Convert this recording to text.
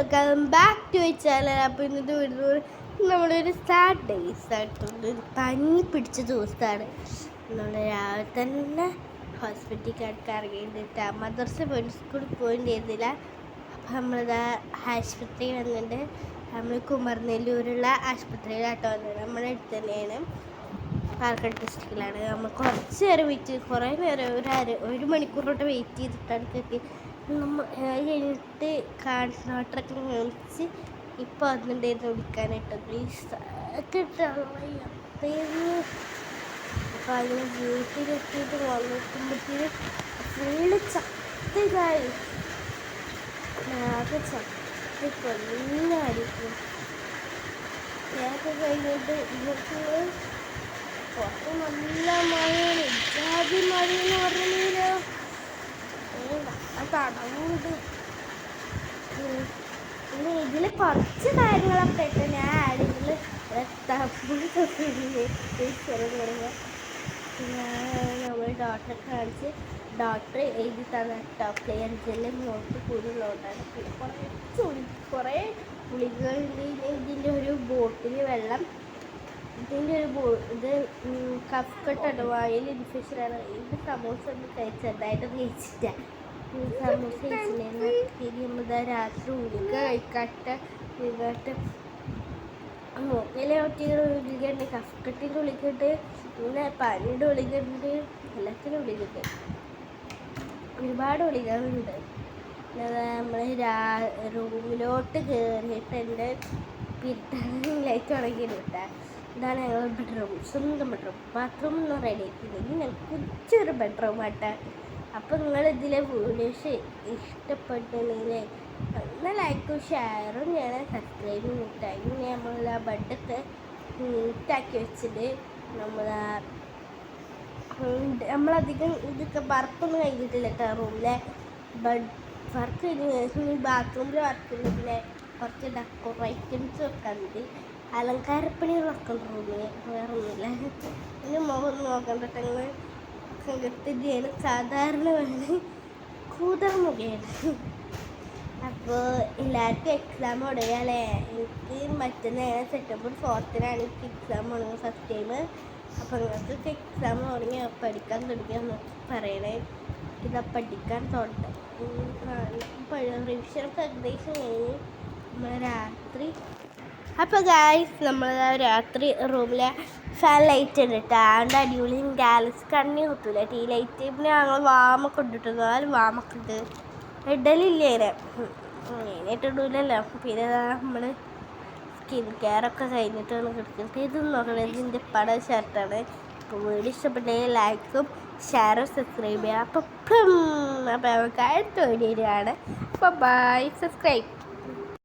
Welcome back to a channel അപ്പോൾ ഇന്നത്തെ video നമ്മളൊരു സാഡ് ഡേയ്സ് ആയിട്ടുണ്ട് ഒരു പനി പിടിച്ച ദിവസമാണ്. നമ്മൾ രാവിലെ തന്നെ ഹോസ്പിറ്റലിൽ കിടക്കാൻ ഇറങ്ങിയിട്ട് മദർസ പോയിട്ട് സ്കൂളിൽ ചെയ്തില്ല അപ്പോൾ നമ്മളിതാ ആശുപത്രി വന്നിട്ട് നമ്മൾ കുമർനെല്ലൂരുള്ള ആശുപത്രിയിലാട്ടോ വന്നത്. നമ്മുടെ അടുത്ത് തന്നെയാണ്. പാലക്കാട് ഡിസ്ട്രിക്റ്റിലാണ് നമ്മൾ കുറച്ച് നേരം വെയിറ്റ് ചെയ്ത് കുറേ നേരം ഒരു അര ഒരു മണിക്കൂറോട്ട് വെയിറ്റ് ചെയ്തിട്ടാണ് എത്തി നമ്മൾ അത് കഴിഞ്ഞിട്ട് കാണിച്ചിട്ട് കാണിച്ച് ഇപ്പോൾ വന്നിട്ടുണ്ടായിരുന്നു വിളിക്കാനായിട്ട് പ്ലീസ് അപ്പോൾ അതിന് വീട്ടിലെത്തിയിട്ട് വന്നിട്ടുമ്പോഴത്തേന് ഫുള്ള് ചത്തതായി ആകെ ചത്തി കൊല്ലായിരിക്കും. ഞാനൊക്കെ കഴിഞ്ഞിട്ട് ഇവർക്ക് പുറത്ത് നല്ല മഴയാണ്. ജാതി മഴയെന്ന് പറഞ്ഞില്ലോ തടവുണ്ട് പിന്നെ ഇതിൽ കുറച്ച് കാര്യങ്ങളൊക്കെ ഇട്ട് ഞാൻ ആരെങ്കിൽ നമ്മൾ ഡോക്ടറെ കാണിച്ച് ഡോക്ടർ എഴുതി തന്ന ടോപ്പ് ക്ലിയർ ജെല്ല് നോട്ട് കൂടുതലുണ്ടാണ് പിന്നെ കുറച്ച് ഉളി കുറേ ഗുളികളുണ്ട് ഇതിന്റെ ഒരു ബോട്ടിൽ വെള്ളം ഇതിന്റെ ഒരു ബോ ഇത് കഫ്കട്ടാണ് വായിൽ ഇൻഫെക്ഷനാണ് ഇത് സമോസ ഒന്ന് കഴിച്ചതായിട്ട് കഴിച്ചിട്ടാണ് സമോസ രാത്രി കഴിക്കാട്ട മൂക്കിലെ ഒറ്റയുടെ ഉള്ളിക്കുണ്ട് കഫക്കെട്ടിന്റെ ഉള്ളിക്കുണ്ട് പിന്നെ പനിയുടെ ഉള്ളിക്കുണ്ട് എല്ലാത്തിനും ഉള്ളിക്കുണ്ട് ഒരുപാട് ഉള്ളികളുണ്ട് നമ്മൾ രാ റൂമിലോട്ട് കയറിയിട്ട് എന്റെ പിരിട്ടാണ് ലൈറ്റ് തുടങ്ങിയിട്ട് ഇതാണ് ഞങ്ങൾ ബെഡ്റൂം സ്വന്തം ബെഡ്റൂം ബാത്റൂം ഒന്നും റെഡി ആക്കിയില്ല ഇനി ഞങ്ങൾക്ക് കൊച്ചൊരു ബെഡ്റൂം ആട്ടെ അപ്പോൾ നിങ്ങൾ ഇതിലെ വീഡിയോസ് ഇഷ്ടപ്പെട്ടുണ്ടെങ്കിൽ ഒന്ന് ലൈക്കും ഷെയറും ഞാൻ സബ്സ്ക്രൈബും കിട്ടാം നമ്മളെ ബെഡൊക്കെ നീറ്റാക്കി വെച്ചിട്ട് നമ്മൾ നമ്മളധികം ഇതൊക്കെ വർക്കൊന്നും കഴിഞ്ഞിട്ടില്ല കേട്ടോ റൂമിലെ. ബഡ് വർക്ക് കഴിഞ്ഞ ശേഷം ഈ ബാത്റൂമിൽ വർക്ക് ഉണ്ടെങ്കിൽ കുറച്ച് ഡെക്കറേറ്റൻസ് വെക്കാനുണ്ട്. അലങ്കാരപ്പണികൾ വെക്കണ്ട റൂമിൽ വേറൊന്നുമില്ല എന്റെ മുഖം നോക്കണ്ടിട്ടെങ്കിൽ സംഘത്തിന്റെയാണ് സാധാരണ വേണം കൂതർ മുഖയാണ് അപ്പോൾ എല്ലാവർക്കും എക്സാം തുടങ്ങിയാലേ എനിക്ക് മറ്റന്നാൾ സെപ്റ്റംബർ ഫോർത്തിനാണ് എനിക്ക് എക്സാം തുടങ്ങുന്നത് ഫസ്റ്റ് ടൈം അപ്പോൾ നിങ്ങൾക്ക് എക്സാം തുടങ്ങി പഠിക്കാൻ തുടങ്ങിയെന്ന് പറയണേ. ഇതാ പഠിക്കാൻ തുടങ്ങി റിവിഷനൊക്കെ ഏകദേശം കഴിഞ്ഞ് നമ്മൾ രാത്രി. അപ്പോൾ ഗായ്സ് നമ്മൾ രാത്രി റൂമിലെ ഫാൻ ലൈറ്റ് ഉണ്ട് കേട്ടോ അതുകൊണ്ട് അടിപൊളി ഗാലക്സി കണ്ണി കുത്തൂല. ടീ ലൈറ്റ് പിന്നെ ഞങ്ങൾ വാമൊക്കെ ഇട്ടിട്ട്. നാല് വാമൊക്കെ ഉണ്ട് ഇടലില്ലേ മെയിനായിട്ട് ഇടൂലല്ലോ പിന്നെ നമ്മൾ സ്കിൻ കെയർ ഒക്കെ കഴിഞ്ഞിട്ടാണ് കിടക്കുന്നത് ഇത് നോക്കണേ. ഇതിന്റെ പട ഷർട്ടാണ് അപ്പോൾ വീഡിയോ ഇഷ്ടപ്പെട്ടെങ്കിൽ ലൈക്കും ഷെയറും സബ്സ്ക്രൈബ് ചെയ്യാം. അപ്പം അപ്പം നമുക്ക് അടുത്ത വീഡിയോ ആണ് അപ്പോൾ ബൈ സബ്സ്ക്രൈബ്